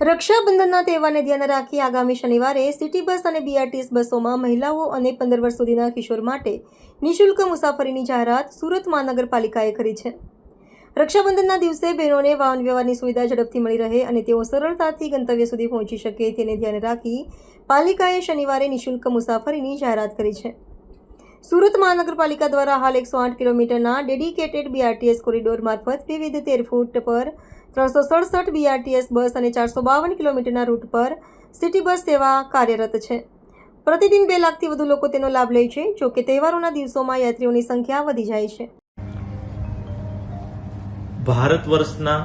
રક્ષાબંધનના તહેવારને ધ્યાને રાખી આગામી શનિવારે સિટી બસ અને બીઆરટીએસ બસોમાં મહિલાઓ અને પંદર વર્ષ સુધીના કિશોર માટે નિઃશુલ્ક મુસાફરીની જાહેરાત સુરત મહાનગરપાલિકાએ કરી છે. રક્ષાબંધનના દિવસે બહેનોને વાહન વ્યવહારની સુવિધા ઝડપથી મળી રહે અને તેઓ સરળતાથી ગંતવ્ય સુધી પહોંચી શકે, તેને ધ્યાને રાખી પાલિકાએ શનિવારે નિઃશુલ્ક મુસાફરીની જાહેરાત કરી છે. સુરત મહાનગરપાલિકા દ્વારા હાલ એકસો આઠ કિલોમીટરના ડેડિકેટેડ બીઆરટીએસ કોરિડોર મારફત વિવિધ તેર ફૂટ પર ત્રણસો સડસઠ બીઆરટીએસ બસ અને ચારસો બાવન કિલોમીટરના રૂટ પર સિટી બસ સેવા કાર્યરત છે. પ્રતિદિન બે લાખથી વધુ લોકો તેનો લાભ લે છે જોકે તહેવારોના દિવસોમાં યાત્રીઓની સંખ્યા વધી જાય છે. ભારત વર્ષના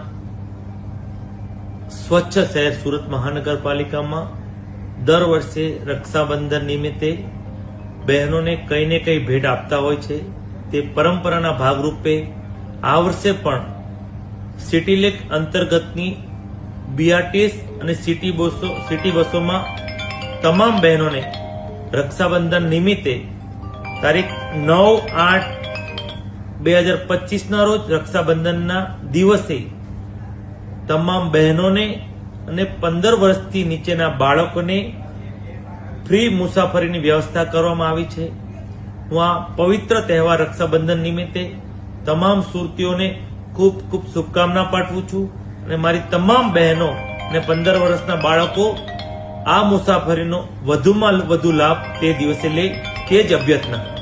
સ્વચ્છ શહેર સુરત મહાનગરપાલિકામાં દર વર્ષે રક્ષાબંધન નિમિત્તે બહેનોને કંઈ ને કંઈ ભેટ આપતા હોય છે. તે પરંપરાના ભાગરૂપે આ વર્ષે પણ સિટીલેક અંતર્ગતની બીઆરટીએસ અને સિટી બસો, સિટી બસોમાં તમામ બહેનોને રક્ષાબંધન નિમિત્તે તારીખ નવ આઠ બે હજાર પચીસના રોજ રક્ષાબંધનના દિવસે તમામ બહેનોને અને પંદર વર્ષથી નીચેના બાળકોને ફ્રી મુસાફરીની વ્યવસ્થા કરવામાં આવી છે. હું આ પવિત્ર તહેવાર રક્ષાબંધન નિમિત્તે તમામ સુરતીઓને ખૂબ ખૂબ શુભકામના પાઠવું છું અને મારી તમામ બહેનો અને પંદર વર્ષના બાળકો આ મુસાફરીનો વધુમાં વધુ લાભ તે દિવસે લે તે જ અભ્યર્થના.